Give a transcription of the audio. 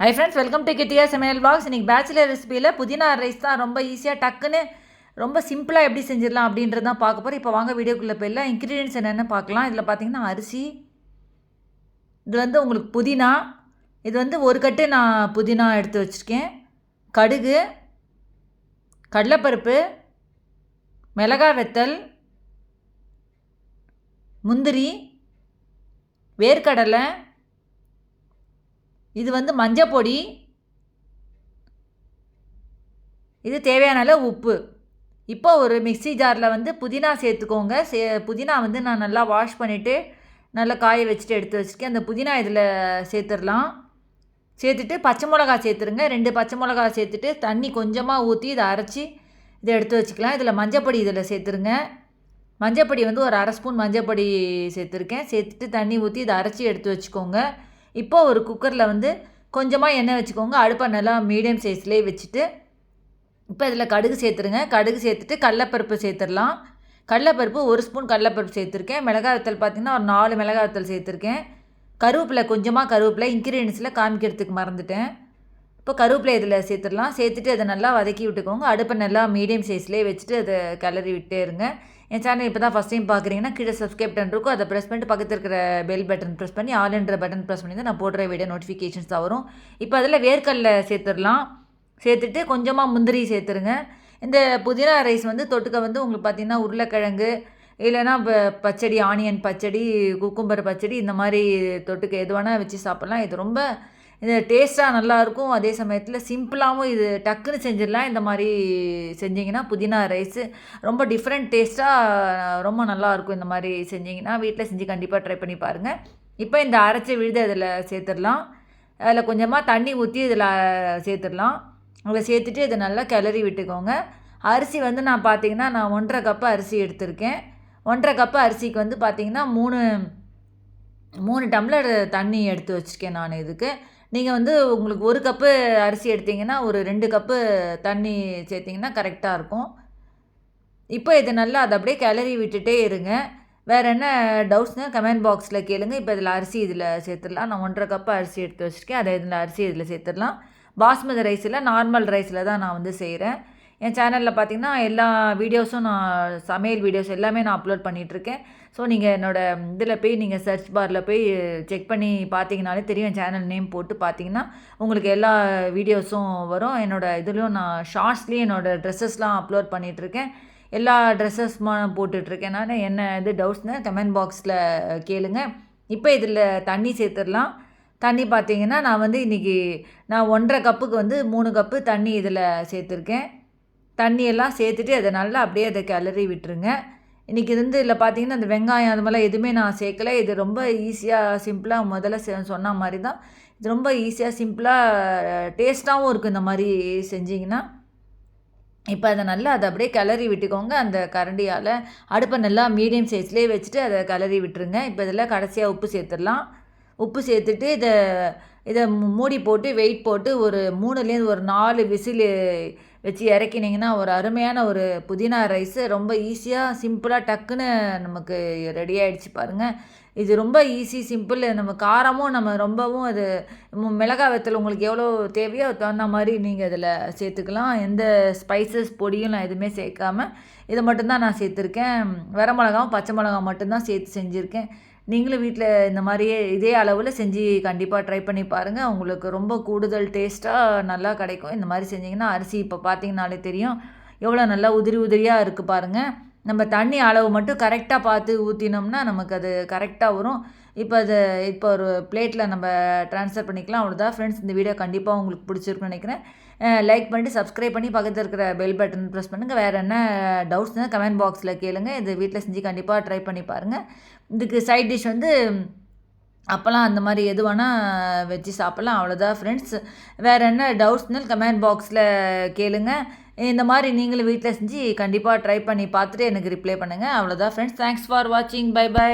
Hi friends welcome to Kittiya Samayal box இன்றைக்கி bachelor ரெசிபியில் புதினா rice தான் ரொம்ப ஈஸியாக டக்குன்னு ரொம்ப சிம்பிளாக எப்படி செஞ்சிடலாம் அப்படின்றது தான் பார்க்க போகிறோம் இப்போ வாங்க வீடியோக்குள்ளே போயிடலாம். இன்க்ரீடியன்ஸ் என்னென்னு பார்க்கலாம். இதில் பார்த்தீங்கன்னா அரிசி இது வந்து உங்களுக்கு புதினா இது வந்து ஒரு கட்டு நான் புதினா எடுத்து வச்சுருக்கேன். கடுகு கடலைப்பருப்பு மிளகாய் வெத்தல் முந்திரி வேர்க்கடலை இது வந்து மஞ்சள் பொடி. இது தேவையான அளவு உப்பு. இப்போ ஒரு மிக்ஸி ஜாரில் வந்து புதினா சேர்த்துக்கோங்க. சே புதினா வந்து நான் நல்லா வாஷ் பண்ணிவிட்டு நல்லா காய வச்சுட்டு எடுத்து வச்சுருக்கேன். அந்த புதினா இதில் சேர்த்துடலாம். சேர்த்துட்டு பச்சை மிளகா சேர்த்துருங்க. ரெண்டு பச்சை மிளகா சேர்த்துட்டு தண்ணி கொஞ்சமாக ஊற்றி இதை அரைச்சி இதை எடுத்து வச்சுக்கலாம். இதில் மஞ்சப்பொடி இதில் சேர்த்துருங்க. மஞ்சப்பொடி வந்து ஒரு அரை ஸ்பூன் மஞ்சப்பொடி சேர்த்துருக்கேன். சேர்த்துட்டு தண்ணி ஊற்றி இதை அரைச்சி எடுத்து வச்சுக்கோங்க. இப்போது ஒரு குக்கரில் வந்து கொஞ்சமாக எண்ணெய் வச்சுக்கோங்க. அடுப்பை நல்லா மீடியம் சைஸ்லேயே வச்சுட்டு இப்போ இதில் கடுகு சேர்த்துருங்க. கடுகு சேர்த்துட்டு கடலப்பருப்பு சேர்த்துடலாம். கடலப்பருப்பு ஒரு ஸ்பூன் கடலப்பருப்பு சேர்த்துருக்கேன். மிளகாய் வத்தல் பார்த்திங்கன்னா ஒரு நாலு மிளகாய் வத்தல் சேர்த்துருக்கேன். கருவேப்பிலை கொஞ்சமாக கருவேப்பிலை இன்க்ரீடியன்ஸில் காமிக்கிறதுக்கு மறந்துட்டேன். இப்போ கருவேப்பிலை இதில் சேர்த்துடலாம். சேர்த்துட்டு அதை நல்லா வதக்கி விட்டுக்கோங்க. அடுப்பை நல்லா மீடியம் சைஸ்லேயே வச்சுட்டு அதை கிளறி விட்டே இருங்க. என் சேனல் இப்போ தான் ஃபஸ்ட் டைம் பார்க்குறீங்கன்னா கீழே சப்ஸ்கிரைப் பட்டன் இருக்கும். அதை ப்ரெஸ் பண்ணிட்டு பக்கத்தில் இருக்கிற பெல் பட்டன் ப்ரெஸ் பண்ணி ஆல்ன்ற பட்டன் ப்ரெஸ் பண்ணி தான் நான் போடுற வீடியோ நோட்டிஃபிகேஷன்ஸ் தான் வரும். இப்போ அதில் வேர்க்கடல சேர்த்துடலாம். சேர்த்துட்டு கொஞ்சமாக முந்திரி சேர்த்துருங்க. இந்த புதினா ரைஸ் வந்து தொட்டுக்க வந்து உங்களுக்கு பார்த்திங்கன்னா உருளைக்கிழங்கு இல்லைன்னா பச்சடி ஆனியன் பச்சடி குக்கும்பர் பச்சடி இந்த மாதிரி தொட்டுக்க எது வேணால் வச்சு சாப்பிட்லாம். இது ரொம்ப இது டேஸ்ட்டாக நல்லாயிருக்கும் அதே சமயத்தில் சிம்பிளாகவும் இது டக்குன்னு செஞ்சிடலாம். இந்த மாதிரி செஞ்சிங்கன்னா புதினா ரைஸு ரொம்ப டிஃப்ரெண்ட் டேஸ்ட்டாக ரொம்ப நல்லாயிருக்கும் இந்த மாதிரி செஞ்சிங்கன்னா. வீட்டில் செஞ்சு கண்டிப்பாக ட்ரை பண்ணி பாருங்கள் இப்போ இந்த அரைச்சி விழுது அதில் சேர்த்துடலாம். அதில் கொஞ்சமாக தண்ணி ஊற்றி இதில் சேர்த்துடலாம். அதில் சேர்த்துட்டு இதை நல்லா கிளறி விட்டுக்கோங்க. அரிசி வந்து நான் பார்த்தீங்கன்னா நான் ஒன்றரை கப்பு அரிசி எடுத்திருக்கேன். ஒன்றரை கப்பு அரிசிக்கு வந்து பார்த்திங்கன்னா மூணு மூணு டம்ளர் தண்ணி எடுத்து வச்சுருக்கேன் நான் இதுக்கு. நீங்கள் வந்து உங்களுக்கு ஒரு கப்பு அரிசி எடுத்திங்கன்னா ஒரு ரெண்டு கப்பு தண்ணி சேர்த்திங்கன்னா கரெக்டாக இருக்கும். இப்போ இது நல்லா அதை அப்படியே கிளறி விட்டுட்டே இருங்க. வேறு என்ன டவுட்ஸ்னால் கமெண்ட் பாக்ஸில் கேளுங்க. இப்போ இதில் அரிசி இதில் சேர்த்துடலாம். நான் ஒன்றரை கப்பு அரிசி எடுத்து வச்சுருக்கேன். அதை இதில் அரிசி இதில் சேர்த்துடலாம். பாஸ்மதி ரைஸில் நார்மல் ரைஸில் தான் நான் வந்து செய்கிறேன் என் சேனலில் பார்த்தீங்கன்னா எல்லா வீடியோஸும் நான் சமையல் வீடியோஸ் எல்லாமே நான் அப்லோட் பண்ணிகிட்ருக்கேன் ஸோ நீங்கள் என்னோடய இதில் போய் நீங்கள் சர்ச் பாரில் போய் செக் பண்ணி பார்த்தீங்கனாலே தெரியும். சேனல் நேம் போட்டு பார்த்தீங்கன்னா உங்களுக்கு எல்லா வீடியோஸும் வரும். என்னோடய இதுலேயும் நான் ஷார்ட்ஸ்லேயும் என்னோடய ட்ரெஸ்ஸஸ்லாம் அப்லோட் பண்ணிகிட்ருக்கேன் எல்லா ட்ரெஸ்ஸஸ்மா போட்டுட்ருக்கேன் நான் என்ன இது டவுட்ஸ்னால் கமெண்ட் பாக்ஸில் கேளுங்க. இப்போ இதில் தண்ணி சேர்த்துடலாம். தண்ணி பார்த்தீங்கன்னா நான் வந்து இன்றைக்கி நான் ஒன்றரை கப்புக்கு வந்து மூணு கப்பு தண்ணி இதில் சேர்த்துருக்கேன். தண்ணியெல்லாம் சேர்த்துட்டு அதை நல்லா அப்படியே அதை கிளறி விட்டுருங்க. இன்றைக்கி இருந்து இதில் பார்த்தீங்கன்னா அந்த வெங்காயம் அது மாதிரிலாம் எதுவுமே நான் சேர்க்கல. இது ரொம்ப ஈஸியாக சிம்பிளாக முதல்ல சொன்ன மாதிரி தான். இது ரொம்ப ஈஸியாக சிம்பிளாக டேஸ்ட்டாகவும் இருக்கும் இந்த மாதிரி செஞ்சிங்கன்னா. இப்போ அதை நல்லா அதை அப்படியே கிளறி விட்டுக்கோங்க. அந்த கரண்டியால் அடுப்பை நல்லா மீடியம் சைஸ்லேயே வச்சுட்டு அதை கிளறி விட்டுருங்க. இப்போ இதில் கடைசியாக உப்பு சேர்த்துடலாம். உப்பு சேர்த்துட்டு இதை இதை மூடி போட்டு வெயிட் போட்டு ஒரு மூணுலேருந்து ஒரு நாலு விசில் வச்சு இறக்கினீங்கன்னா ஒரு அருமையான ஒரு புதினா ரைஸு ரொம்ப ஈஸியாக சிம்பிளாக டக்குன்னு நமக்கு ரெடி ஆகிடுச்சு பாருங்கள் இது ரொம்ப ஈஸி சிம்பிள் நம்ம காரமும் நம்ம ரொம்பவும் அது மிளகாய் வெத்தல் உங்களுக்கு எவ்வளோ தேவையோ தகுந்த மாதிரி நீங்கள் இதில் சேர்த்துக்கலாம். எந்த ஸ்பைசஸ் பொடியும் நான் எதுவுமே சேர்க்காமல் இதை மட்டும்தான் நான் சேர்த்துருக்கேன். வர மிளகாவும் பச்சை மிளகா மட்டும்தான் சேர்த்து செஞ்சுருக்கேன். நீங்களும் வீட்டில் இந்த மாதிரியே இதே அளவில் செஞ்சு கண்டிப்பாக ட்ரை பண்ணி பாருங்கள் உங்களுக்கு ரொம்ப கூடுதல் டேஸ்ட்டாக நல்லா கிடைக்கும். இந்த மாதிரி செஞ்சிங்கன்னா அரிசி இப்போ பார்த்தீங்கனாலே தெரியும். எவ்வளோ நல்லா உதிரி உதிரியாக இருக்குது பாருங்கள் நம்ம தண்ணி அளவு மட்டும் கரெக்டாக பார்த்து ஊற்றினோம்னா நமக்கு அது கரெக்டாக வரும். இப்போ அது இப்போ ஒரு பிளேட்டில் நம்ம ட்ரான்ஸ்ஃபர் பண்ணிக்கலாம் அவ்வளோதான் ஃப்ரெண்ட்ஸ் இந்த வீடியோ கண்டிப்பாக உங்களுக்கு பிடிச்சிருக்குன்னு நினைக்கிறேன். லைக் பண்ணிட்டு சப்ஸ்கிரைப் பண்ணி பக்கத்தில் இருக்கிற பெல் பட்டன் ப்ரெஸ் பண்ணுங்கள் வேறு என்ன டவுட்ஸ்னால் கமெண்ட் பாக்ஸில் கேளுங்க. இது வீட்டில் செஞ்சு கண்டிப்பாக ட்ரை பண்ணி பாருங்கள் இதுக்கு சைட் டிஷ் வந்து அப்போல்லாம் அந்த மாதிரி எது வேணால் வச்சு சாப்பிட்லாம். அவ்வளோதான் ஃப்ரெண்ட்ஸ் வேறு என்ன டவுட்ஸ்னால் கமெண்ட் பாக்ஸில் கேளுங்க. இந்த மாதிரி நீங்களும் வீட்டில் செஞ்சு கண்டிப்பாக ட்ரை பண்ணி பார்த்துட்டு எனக்கு ரிப்ளை பண்ணுங்கள் அவ்வளோதான் ஃப்ரெண்ட்ஸ் தேங்க்ஸ் ஃபார் வாட்சிங் பை பை